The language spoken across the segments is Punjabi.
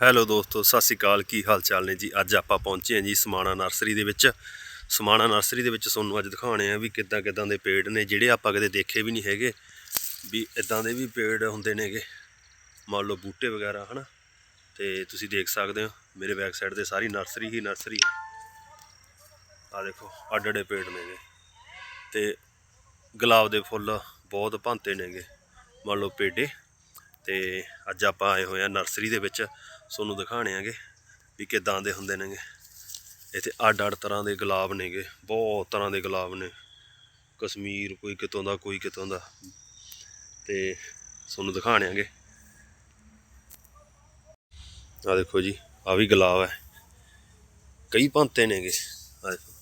ਹੈਲੋ ਦੋਸਤੋ, ਸਤਿ ਸ਼੍ਰੀ ਅਕਾਲ। ਕੀ ਹਾਲ ਚਾਲ ਨੇ ਜੀ? ਅੱਜ ਆਪਾਂ ਪਹੁੰਚੇ ਹਾਂ ਜੀ ਸਮਾਣਾ ਨਰਸਰੀ ਦੇ ਵਿੱਚ। ਸਮਾਣਾ ਨਰਸਰੀ ਦੇ ਵਿੱਚ ਤੁਹਾਨੂੰ ਅੱਜ ਦਿਖਾਉਣੇ ਆ ਵੀ ਕਿੱਦਾਂ ਕਿੱਦਾਂ ਦੇ ਪੇੜ ਨੇ, ਜਿਹੜੇ ਆਪਾਂ ਕਦੇ ਦੇਖੇ ਵੀ ਨਹੀਂ ਹੈਗੇ। ਵੀ ਇਦਾਂ ਦੇ ਵੀ ਪੇੜ ਹੁੰਦੇ ਨੇਗੇ ਮੰਨ ਲਓ ਬੂਟੇ ਵਗੈਰਾ, ਹਨਾ? ਤੇ ਤੁਸੀਂ ਦੇਖ ਸਕਦੇ ਹੋ, ਮੇਰੇ ਬੈਕ ਸਾਈਡ ਤੇ ਸਾਰੀ ਨਰਸਰੀ ਹੀ ਨਰਸਰੀ ਆ ਦੇਖੋ ਅੱਡ ਅੱਡੇ ਪੇੜ ਨੇਗੇ ਤੇ ਗੁਲਾਬ ਦੇ ਫੁੱਲ ਬਹੁਤ ਭਾਂਤੇ ਨੇਗੇ ਮੰਨ ਲਓ ਪੇਡੇ ਤੇ ਅੱਜ ਆਪਾਂ ਆਏ ਹੋਏ ਆ ਨਰਸਰੀ ਦੇ ਵਿੱਚ। ਤੁਹਾਨੂੰ ਦਿਖਾਣੇ ਆਂਗੇ ਵੀ ਕਿਦਾਂ ਦੇ ਹੁੰਦੇ ਨੇਗੇ। ਇੱਥੇ ਅੱਡ ਅੱਡ ਤਰ੍ਹਾਂ ਦੇ ਗੁਲਾਬ ਨੇਗੇ, ਬਹੁਤ ਤਰ੍ਹਾਂ ਦੇ ਗੁਲਾਬ ਨੇ। ਕਸ਼ਮੀਰ ਕੋਈ ਕਿਤੋਂ ਦਾ, ਕੋਈ ਕਿਤੋਂ ਦਾ। ਤੇ ਤੁਹਾਨੂੰ ਦਿਖਾਣੇ ਆਂਗੇ। ਆ ਦੇਖੋ ਜੀ ਆ ਵੀ ਗੁਲਾਬ ਹੈ। ਕਈ ਭਾਂਤੇ ਨੇਗੇ। ਆ ਦੇਖੋ।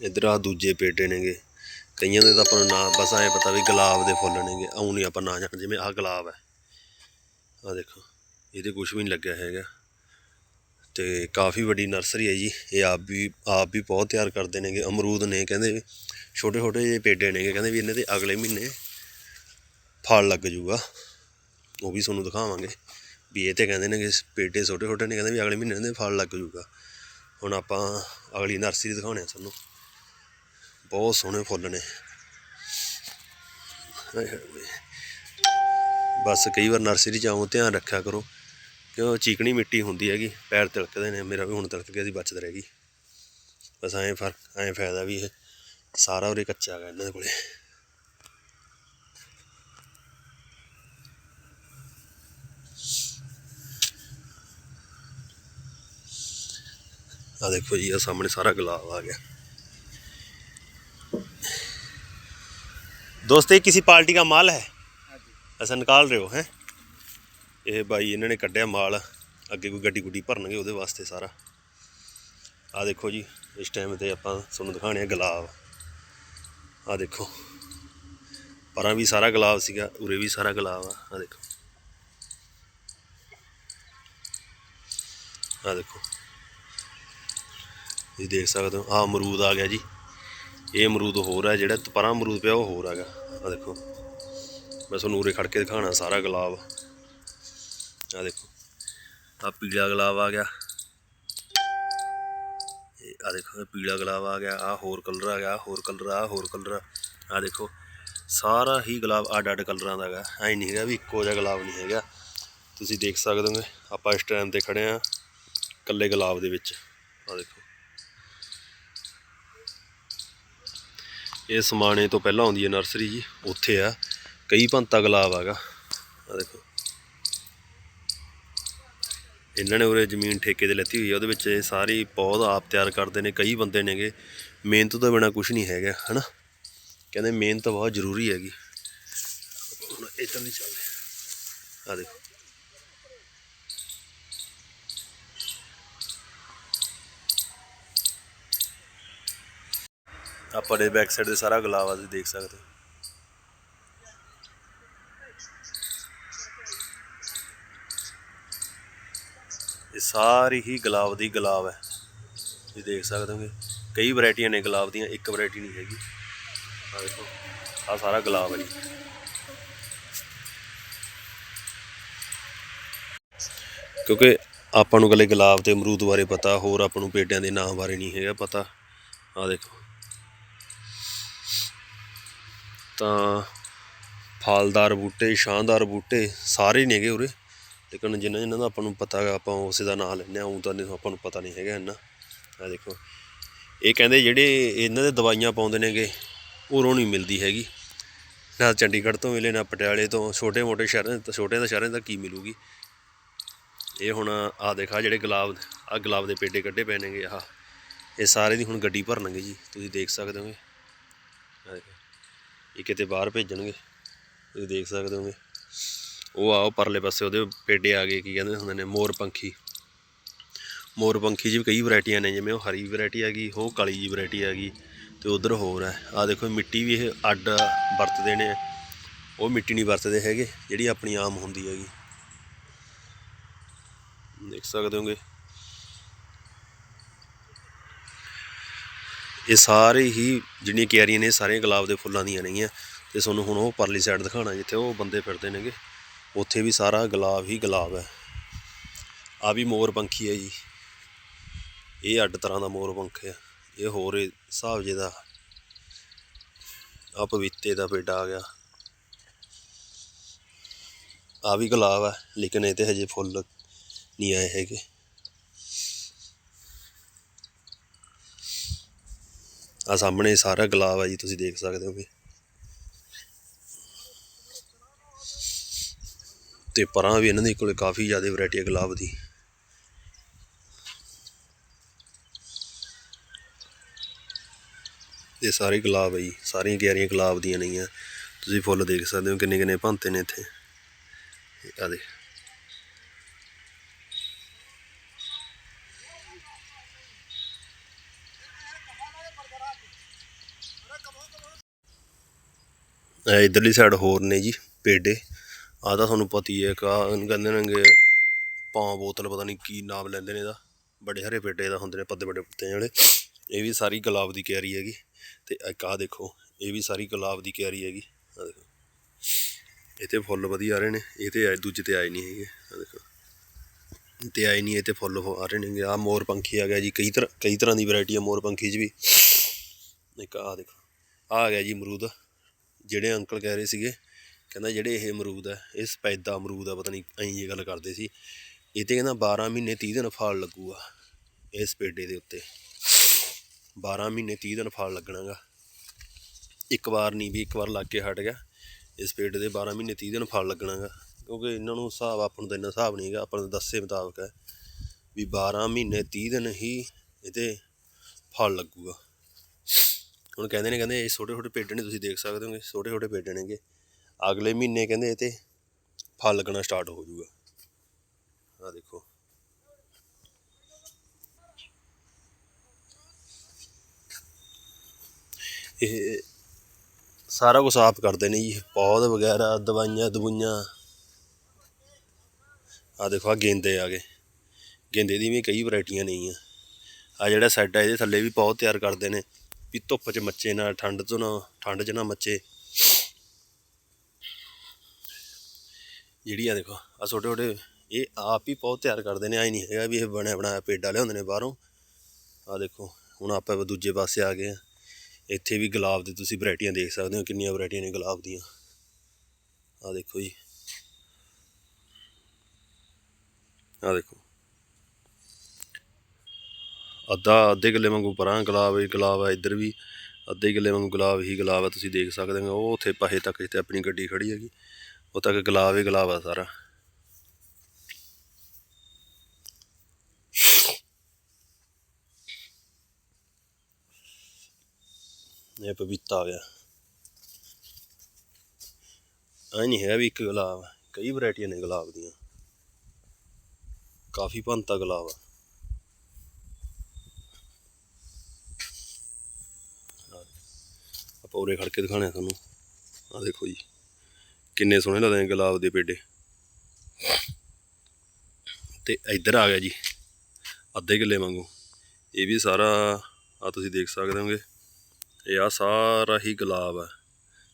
ਇਧਰ ਆ ਦੂਜੇ ਪੇਟੇ ਨੇਗੇ। ਕਈਆਂ ਦੇ ਤਾਂ ਆਪਾਂ ਨੂੰ ਨਾਂ ਬਸ ਐਂ ਪਤਾ ਵੀ ਗੁਲਾਬ ਦੇ ਫੁੱਲ ਨੇਗੇ, ਆਉਂ ਨਹੀਂ ਆਪਾਂ ਨਾਂ ਜਾਣ, ਜਿਵੇਂ ਆਹ ਗੁਲਾਬ ਹੈ। ਆ ਦੇਖੋ, ਇਹਦੇ ਕੁਝ ਵੀ ਨਹੀਂ ਲੱਗਿਆ ਹੈਗਾ। ਤੇ ਕਾਫੀ ਵੱਡੀ ਨਰਸਰੀ ਹੈ ਜੀ, ਇਹ ਆਪ ਵੀ ਆਪ ਵੀ ਬਹੁਤ ਤਿਆਰ ਕਰਦੇ ਨੇਗੇ। ਅਮਰੂਦ ਨੇ, ਕਹਿੰਦੇ ਛੋਟੇ ਛੋਟੇ ਜਿਹੇ ਪੇਡੇ ਨੇਗੇ, ਕਹਿੰਦੇ ਵੀ ਇਹਨਾਂ ਦੇ ਅਗਲੇ ਮਹੀਨੇ ਫਲ ਲੱਗ ਜੂਗਾ ਉਹ ਵੀ ਤੁਹਾਨੂੰ ਦਿਖਾਵਾਂਗੇ। ਵੀ ਇਹ ਤੇ ਕਹਿੰਦੇ ਨੇ ਕਿ ਪੇਡੇ ਛੋਟੇ ਛੋਟੇ ਨੇ, ਕਹਿੰਦੇ ਵੀ ਅਗਲੇ ਮਹੀਨੇ ਇਹਨਾਂ ਦੇ ਫਲ ਲੱਗ ਜੂਗਾ ਹੁਣ ਆਪਾਂ ਅਗਲੀ ਨਰਸਰੀ ਦਿਖਾਉਣੇ ਆ ਤੁਹਾਨੂੰ। ਬਹੁਤ ਸੋਹਣੇ ਫੁੱਲ ਨੇ। ਬਸ ਕਈ ਵਾਰ ਨਰਸਰੀ ਚ ਆਉਂ ਧਿਆਨ ਰੱਖਿਆ ਕਰੋ ਕਿਉਂ ਚੀਕਣੀ ਮਿੱਟੀ ਹੁੰਦੀ ਹੈਗੀ, ਪੈਰ ਤਿਲਕਦੇ ਨੇ, ਮੇਰਾ ਵੀ ਹੁਣ ਤਿਲਕ ਗਿਆ ਸੀ, ਬਚਤ ਰਹਿ ਗਈ। ਬਸ ਐਂ ਫ਼ਰਕ, ਐਂ ਫਾਇਦਾ ਵੀ ਇਹ ਸਾਰਾ ਉਰੇ ਕੱਚਾ ਹੈਗਾ ਇਹਨਾਂ ਦੇ ਕੋਲੇ। ਆ ਦੇਖੋ ਜੀ ਆ ਸਾਹਮਣੇ ਸਾਰਾ ਗੁਲਾਬ ਆ ਗਿਆ। दोस्त ये किसी पार्टी का माल है ऐसा निकाल रहे हो हैं ਇਹ ਬਾਈ ਇਹਨਾਂ ਨੇ ਕੱਢਿਆ ਮਾਲ ਅੱਗੇ ਕੋਈ ਗੱਡੀ ਗੁੱਡੀ ਭਰਨਗੇ ਉਹਦੇ ਵਾਸਤੇ ਸਾਰਾ ਆ ਦੇਖੋ ਜੀ ਇਸ ਟਾਈਮ ਤੇ ਆਪਾਂ ਤੁਹਾਨੂੰ ਦਿਖਾਣੇ ਆ ਗੁਲਾਬ ਆ ਦੇਖੋ ਪਰਾਂ ਵੀ ਸਾਰਾ ਗੁਲਾਬ ਸੀਗਾ ਉਰੇ ਵੀ ਸਾਰਾ ਗੁਲਾਬ ਆ ਆ ਦੇਖੋ ਆ ਦੇਖੋ ਇਹ ਦੇਖ ਸਕਦੇ ਹੋ ਆ ਅਮਰੂਦ ਆ ਗਿਆ ਜੀ ਇਹ ਅਮਰੂਦ ਹੋਰ ਹੈ ਜਿਹੜਾ ਪਰਾਂ ਅਮਰੂਦ ਪਿਆ ਉਹ ਹੋਰ ਹੈਗਾ ਆ ਦੇਖੋ। ਮੈਂ ਤੁਹਾਨੂੰ ਉਰੇ ਖੜ ਕੇ ਦਿਖਾਣਾ ਸਾਰਾ ਗੁਲਾਬ। ਆ ਦੇਖੋ। ਆ ਪੀਲਾ ਗੁਲਾਬ ਆ ਗਿਆ। ਇਹ ਆ ਦੇਖੋ, ਇਹ ਪੀਲਾ ਗੁਲਾਬ ਆ ਗਿਆ। ਆ ਹੋਰ ਕਲਰ ਆ ਗਿਆ, ਆਹ ਹੋਰ ਕਲਰ ਆ ਹੋਰ ਕਲਰ ਆ ਦੇਖੋ, ਸਾਰਾ ਹੀ ਗੁਲਾਬ ਅੱਡ ਅੱਡ ਕਲਰਾਂ ਦਾ ਹੈਗਾ। ਐ ਨਹੀਂ ਹੈਗਾ ਵੀ ਇੱਕੋ ਜਿਹਾ ਗੁਲਾਬ ਨਹੀਂ ਹੈਗਾ। ਤੁਸੀਂ ਦੇਖ ਸਕਦੇ ਹੋਗੇ, ਆਪਾਂ ਇਸ ਟਾਈਮ ਤੇ ਖੜੇ ਆ ਕੱਲੇ ਗੁਲਾਬ ਦੇ ਵਿੱਚ। ਆ ਦੇਖੋ। ਇਹ ਸਮਾਣੇ ਤੋਂ ਪਹਿਲਾਂ ਆਉਂਦੀ ਹੈ ਨਰਸਰੀ ਜੀ, ਉੱਥੇ ਆ। ਕਈ ਪੰਤਾ ਗੁਲਾਬ ਹੈਗਾ ਆ ਦੇਖੋ। ਇਹਨਾਂ ਨੇ ਉਰੇ ਜ਼ਮੀਨ ਠੇਕੇ ਤੇ ਲੈਤੀ ਹੋਈ ਹੈ ਉਹਦੇ ਵਿੱਚ ਇਹ ਸਾਰੀ ਪੌਦ ਆਪ ਤਿਆਰ ਕਰਦੇ ਨੇ, ਕਈ ਬੰਦੇ ਨੇਗੇ। ਮਿਹਨਤ ਤੋਂ ਬਿਨਾ ਕੁਝ ਨਹੀਂ ਹੈਗਾ, ਹਨਾ? ਕਹਿੰਦੇ ਮਿਹਨਤ ਬਹੁਤ ਜ਼ਰੂਰੀ ਹੈਗੀ। ਹੁਣ ਇੱਧਰ ਨਹੀਂ ਚੱਲਦੇ ਆ। ਦੇਖੋ। ਆਪਾਂ ਦੇ ਬੈਕ ਸਾਈਡ ਤੇ ਸਾਰਾ ਗੁਲਾਬ ਆ, ਤੁਸੀਂ ਦੇਖ ਸਕਦੇ ਹੋ। ਇਹ ਸਾਰੀ ਹੀ ਗੁਲਾਬ ਦੀ ਗੁਲਾਬ ਹੈ। ਤੁਸੀਂ ਦੇਖ ਸਕਦੇ ਹੋਗੇ, ਕਈ ਵੈਰਾਈਟੀਆਂ ਨੇ ਗੁਲਾਬ ਦੀਆਂ, ਇੱਕ ਵੈਰਾਈਟੀ ਨਹੀਂ ਹੈਗੀ। ਆ ਦੇਖੋ ਆ ਸਾਰਾ ਗੁਲਾਬ ਹੈ ਜੀ। ਕਿਉਂਕਿ ਆਪਾਂ ਨੂੰ ਗੱਲੇ ਗੁਲਾਬ ਤੇ ਅਮਰੂਦ ਬਾਰੇ ਪਤਾ, ਹੋਰ ਆਪਾਂ ਨੂੰ ਪੇਡਿਆਂ ਦੇ ਨਾਮ ਬਾਰੇ ਨਹੀਂ ਹੈਗਾ ਪਤਾ। ਆ ਦੇਖੋ। ਤਾਂ ਫਲਦਾਰ ਬੂਟੇ, ਸ਼ਾਨਦਾਰ ਬੂਟੇ ਸਾਰੇ ਨੇਗੇ ਉਰੇ। ਲੇਕਿਨ ਜਿਨ੍ਹਾਂ ਜਿਨ੍ਹਾਂ ਦਾ ਆਪਾਂ ਨੂੰ ਪਤਾ ਹੈਗਾ, ਆਪਾਂ ਉਸੇ ਦਾ ਨਾਂ ਲੈਂਦੇ ਹਾਂ। ਉਹ ਤਾਂ ਆਪਾਂ ਨੂੰ ਪਤਾ ਨਹੀਂ ਹੈਗਾ ਇੰਨਾ। ਆ ਦੇਖੋ। ਇਹ ਕਹਿੰਦੇ ਜਿਹੜੇ ਇਹਨਾਂ ਦੇ ਦਵਾਈਆਂ ਪਾਉਂਦੇ ਨੇਗੇ, ਉਰੋਂ ਨਹੀਂ ਮਿਲਦੀ ਹੈਗੀ। ਨਾ ਚੰਡੀਗੜ੍ਹ ਤੋਂ ਮਿਲੇ, ਨਾ ਪਟਿਆਲੇ ਤੋਂ। ਛੋਟੇ ਮੋਟੇ ਸ਼ਹਿਰਾਂ ਤੋਂ ਛੋਟੇ ਦਾ ਸ਼ਹਿਰਾਂ ਦਾ ਕੀ ਮਿਲੂਗੀ? ਇਹ ਹੁਣ ਆ ਦੇਖਾ ਜਿਹੜੇ ਗੁਲਾਬ ਆ ਗੁਲਾਬ ਦੇ ਪੇਡੇ ਕੱਢੇ ਪਏ ਨੇਗੇ। ਆਹ, ਇਹ ਸਾਰੇ ਦੀ ਹੁਣ ਗੱਡੀ ਭਰਨਗੇ ਜੀ। ਤੁਸੀਂ ਦੇਖ ਸਕਦੇ ਹੋਗੇ। ਇਹ ਕਿਤੇ ਬਾਹਰ ਭੇਜਣਗੇ। ਤੁਸੀਂ ਦੇਖ ਸਕਦੇ ਹੋਗੇ। ਉਹ ਆਓ ਪਰਲੇ ਪਾਸੇ, ਉਹਦੇ ਪੇਡੇ ਆ ਗਏ, ਕੀ ਕਹਿੰਦੇ ਹੁੰਦੇ ਨੇ, ਮੋਰ ਪੰਖੀ। ਮੋਰ ਪੰਖੀ ਜੀ ਵੀ ਕਈ ਵੈਰਾਈਟੀਆਂ ਨੇ, ਜਿਵੇਂ ਉਹ ਹਰੀ ਵੈਰਾਈਟੀ ਹੈਗੀ ਉਹ ਕਾਲੀ ਜੀ ਵੈਰਾਈਟੀ ਹੈਗੀ ਤੇ ਉਧਰ ਹੋਰ ਹੈ ਆ ਦੇਖੋ, ਮਿੱਟੀ ਵੀ ਇਹ ਅੱਡ ਵਰਤਦੇ ਨੇ। ਉਹ ਮਿੱਟੀ ਨਹੀਂ ਵਰਤਦੇ ਹੈਗੇ, ਜਿਹੜੀ ਆਪਣੀ ਆਮ ਹੁੰਦੀ ਹੈਗੀ। ਦੇਖ ਸਕਦੇ ਹੋਗੇ। ਇਹ ਸਾਰੇ ਹੀ ਜਿਹੜੀਆਂ ਕਿਆਰੀਆਂ ਨੇ, ਇਹ ਸਾਰੀਆਂ ਗੁਲਾਬ ਦੇ ਫੁੱਲਾਂ ਦੀਆਂ ਨੇਗੀਆਂ। ਤੇ ਤੁਹਾਨੂੰ ਹੁਣ ਉਹ ਪਰਲੀ ਸਾਈਡ ਦਿਖਾਣਾ ਜਿੱਥੇ ਉਹ ਬੰਦੇ ਫਿਰਦੇ ਨੇਗੇ। ਉੱਥੇ ਵੀ ਸਾਰਾ ਗੁਲਾਬ ਹੀ ਗੁਲਾਬ ਹੈ। ਆ ਵੀ ਮੋਰ ਪੰਖੀ ਹੈ ਜੀ। ਇਹ ਅੱਡ ਤਰ੍ਹਾਂ ਦਾ ਮੋਰ ਪੰਖ ਹੈ। ਇਹ ਹੋਰ ਹਿਸਾਬ ਜੇ ਦਾ ਆ ਪਪੀਤੇ ਦਾ ਪੇਡਾ ਆ ਗਿਆ। ਆ ਵੀ ਗੁਲਾਬ ਹੈ, ਲੇਕਿਨ ਇਹ ਤੇ ਹਜੇ ਫੁੱਲ ਨਹੀਂ ਆਏ ਹੈਗੇ। ਆ ਸਾਹਮਣੇ ਸਾਰਾ ਗੁਲਾਬ ਹੈ ਜੀ, ਤੁਸੀਂ ਦੇਖ ਸਕਦੇ ਹੋ ਹੋਗੇ। ਤੇ ਪਰਾਂ ਵੀ ਇਹਨਾਂ ਦੇ ਕੋਲੇ ਕਾਫੀ ਜ਼ਿਆਦਾ ਵੈਰਾਈਟੀ ਹੈ ਗੁਲਾਬ ਦੀ। ਇਹ ਸਾਰੇ ਗੁਲਾਬ ਹੈ ਜੀ, ਸਾਰੀਆਂ ਕਿਆਰੀਆਂ ਗੁਲਾਬ ਦੀਆਂ ਨਹੀਂ ਆ ਤੁਸੀਂ ਫੁੱਲ ਦੇਖ ਸਕਦੇ ਹੋ ਕਿੰਨੇ ਕਿੰਨੇ ਭੰਤੇ ਨੇ ਇੱਥੇ। ਆ ਦੇ ਇਧਰਲੀ ਸਾਈਡ ਹੋਰ ਨੇ ਜੀ, ਪੇਡੇ। ਆ ਤਾਂ ਤੁਹਾਨੂੰ ਪਤਾ ਹੀ ਹੈ ਕਾ ਇਹਨੂੰ ਕਹਿੰਦੇ ਨੇਗੇ ਪਾਂ ਬੋਤਲ, ਪਤਾ ਨਹੀਂ ਕੀ ਨਾਮ ਲੈਂਦੇ ਨੇ ਇਹਦਾ। ਬੜੇ ਹਰੇ ਪੇਡੇ ਦਾ ਹੁੰਦੇ ਨੇ, ਪੱਤੇ ਬੜੇ ਪੱਤੇ ਵਾਲੇ। ਇਹ ਵੀ ਸਾਰੀ ਗੁਲਾਬ ਦੀ ਕਿਆਰੀ ਹੈਗੀ। ਤੇ ਇੱਕ ਆਹ ਦੇਖੋ, ਇਹ ਵੀ ਸਾਰੀ ਗੁਲਾਬ ਦੀ ਕਿਆਰੀ ਹੈਗੀ। ਆ ਦੇਖੋ। ਇਹ ਤੇ ਫੁੱਲ ਵਧੀਆ ਆ ਰਹੇ ਨੇ, ਇਹ ਤੇ ਆਏ, ਦੂਜੇ ਤੇ ਆਏ ਨਹੀਂ ਹੈਗੇ। ਆ ਦੇਖੋ। ਇਹ ਤੇ ਆਏ ਨਹੀਂ, ਇਹ ਤੇ ਫੁੱਲ ਆ ਰਹੇ ਨੇ ਆ ਮੋਰ ਪੰਖੀ ਆ ਗਿਆ ਜੀ, ਕਈ ਤਰ੍ਹਾਂ ਕਈ ਤਰ੍ਹਾਂ ਦੀ ਵੈਰਾਈਟੀ ਆ ਮੋਰ ਪੰਖੀ 'ਚ ਵੀ। ਇੱਕ ਆ ਦੇਖੋ। ਆ ਆ ਗਿਆ ਜੀ ਅਮਰੂਦ। ਜਿਹੜੇ ਅੰਕਲ ਕਹਿ ਰਹੇ ਸੀਗੇ, ਕਹਿੰਦਾ ਜਿਹੜੇ ਇਹ ਅਮਰੂਦ ਹੈ ਇਹ ਸਪੈਦਾ ਅਮਰੂਦ ਆ, ਪਤਾ ਨਹੀਂ ਐਂ ਜੀ ਗੱਲ ਕਰਦੇ ਸੀ। ਇਹ ਤੇ ਕਹਿੰਦਾ 12 ਮਹੀਨੇ 30 ਦਿਨ ਫਲ ਲੱਗੂਗਾ ਇਸ ਪੇਡੇ ਦੇ ਉੱਤੇ। 12 ਮਹੀਨੇ 30 ਦਿਨ ਫਲ ਲੱਗਣਾਗਾ। ਇੱਕ ਵਾਰ ਨਹੀਂ ਵੀ ਇੱਕ ਵਾਰ ਲੱਗ ਕੇ ਹਟ ਗਿਆ, ਇਸ ਪੇਡ ਦੇ 12 ਮਹੀਨੇ 30 ਦਿਨ ਫਲ ਲੱਗਣਾਗਾ। ਕਿਉਂਕਿ ਇਹਨਾਂ ਨੂੰ ਹਿਸਾਬ, ਆਪਾਂ ਨੂੰ ਤਾਂ ਇੰਨਾ ਹਿਸਾਬ ਨਹੀਂ ਹੈਗਾ, ਆਪਾਂ ਨੂੰ ਦੱਸੇ ਮੁਤਾਬਕ ਹੈ ਵੀ 12 ਮਹੀਨੇ 30 ਦਿਨ ਹੀ ਇਹਦੇ ਫਲ ਲੱਗੂਗਾ। ਹੁਣ ਕਹਿੰਦੇ ਨੇ, ਕਹਿੰਦੇ ਇਹ ਛੋਟੇ ਛੋਟੇ ਪੇਡੇ ਨੇ, ਤੁਸੀਂ ਦੇਖ ਸਕਦੇ ਹੋਗੇ, ਛੋਟੇ ਛੋਟੇ ਪੇਡੇ ਨੇਗੇ। ਅਗਲੇ ਮਹੀਨੇ ਕਹਿੰਦੇ ਇਹ ਤੇ ਫਲ ਲੱਗਣਾ ਸਟਾਰਟ ਹੋ ਜਾਊਗਾ। ਆ ਦੇਖੋ। ਇਹ ਸਾਰਾ ਕੁਝ ਆਪ ਕਰਦੇ ਨੇ ਜੀ ਪੌਦ ਵਗੈਰਾ, ਦਵਾਈਆਂ, ਦਵੂਈਆਂ। ਆ ਦੇਖੋ ਆ ਗੇਂਦੇ ਆ ਗਏ। ਗੇਂਦੇ ਦੀ ਵੀ ਕਈ ਵੈਰਾਈਟੀਆਂ ਨਹੀਂ ਆ ਆ ਜਿਹੜਾ ਸੈੱਟ ਆ, ਇਹਦੇ ਥੱਲੇ ਵੀ ਪੌਦ ਤਿਆਰ ਕਰਦੇ ਨੇ। ਵੀ ਧੁੱਪ 'ਚ ਮੱਚੇ ਨਾ, ਠੰਡ ਤੋਂ ਨਾ, ਠੰਡ 'ਚ ਨਾ ਮੱਚੇ। ਜਿਹੜੀ ਆ ਦੇਖੋ ਆ ਛੋਟੇ ਛੋਟੇ, ਇਹ ਆਪ ਹੀ ਬਹੁਤ ਤਿਆਰ ਕਰਦੇ ਨੇ ਐ ਨਹੀਂ ਹੈਗਾ ਵੀ ਇਹ ਬਣਿਆ ਬਣਾਇਆ ਪੇਡਾ ਲਿਆਉਂਦੇ ਨੇ ਬਾਹਰੋਂ। ਆ ਦੇਖੋ, ਹੁਣ ਆਪਾਂ ਦੂਜੇ ਪਾਸੇ ਆ ਗਏ ਆ। ਇੱਥੇ ਵੀ ਗੁਲਾਬ ਦੀ ਤੁਸੀਂ ਵੈਰਾਈਟੀਆਂ ਦੇਖ ਸਕਦੇ ਹੋ, ਕਿੰਨੀਆਂ ਵੈਰਾਈਟੀਆਂ ਨੇ ਗੁਲਾਬ ਦੀਆਂ। ਆ ਦੇਖੋ ਜੀ। ਆ ਦੇਖੋ ਅੱਧਾ, ਅੱਧੇ ਕਿੱਲੇ ਵਾਂਗੂ ਪਰਾਂ ਗੁਲਾਬ ਹੀ ਗੁਲਾਬ ਹੈ ਇੱਧਰ ਵੀ, ਅੱਧੇ ਕਿੱਲੇ ਵਾਂਗੂ ਗੁਲਾਬ ਹੀ ਗੁਲਾਬ ਹੈ ਤੁਸੀਂ ਦੇਖ ਸਕਦੇ ਹੋ। ਉਹ ਉੱਥੇ ਪਾਹੇ ਤੱਕ ਜਿੱਥੇ ਆਪਣੀ ਗੱਡੀ ਖੜੀ ਹੈਗੀ। ਉਹ ਤੱਕ ਗੁਲਾਬ ਹੀ ਗੁਲਾਬ ਆ ਸਾਰਾ। ਇਹ ਪਪੀਤਾ ਆ ਗਿਆ। ਐ ਨਹੀਂ ਹੈਗਾ ਵੀ ਇੱਕ ਗੁਲਾਬ, ਕਈ ਵੈਰਾਈਟੀਆਂ ਨੇ ਗੁਲਾਬ ਦੀਆਂ। ਕਾਫੀ ਭੰਤਾ ਗੁਲਾਬ ਆ। ਆਪਾਂ ਖੜ ਕੇ ਦਿਖਾਣੇ ਆ ਤੁਹਾਨੂੰ। ਆ ਦੇਖੋ ਜੀ, ਕਿੰਨੇ ਸੋਹਣੇ ਲੱਗਦੇ ਨੇ ਗੁਲਾਬ ਦੇ ਪੇਡੇ। ਤੇ ਇੱਧਰ ਆ ਗਿਆ ਜੀ, ਅੱਧੇ ਕਿੱਲੇ ਵਾਂਗੂ। ਇਹ ਵੀ ਸਾਰਾ ਆ ਤੁਸੀਂ ਦੇਖ ਸਕਦੇ ਹੋਗੇ, ਇਹ ਆ ਸਾਰਾ ਹੀ ਗੁਲਾਬ ਆ।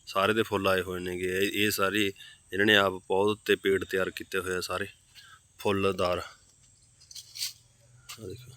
ਸਾਰੇ ਦੇ ਫੁੱਲ ਆਏ ਹੋਏ ਨੇਗੇ। ਇਹ ਇਹ ਸਾਰੇ ਇਹਨਾਂ ਨੇ ਆਪ ਪੌਦ ਤੇ ਪੇੜ ਤਿਆਰ ਕੀਤੇ ਹੋਏ ਆ ਸਾਰੇ, ਫੁੱਲਦਾਰ। ਆ ਦੇਖੋ।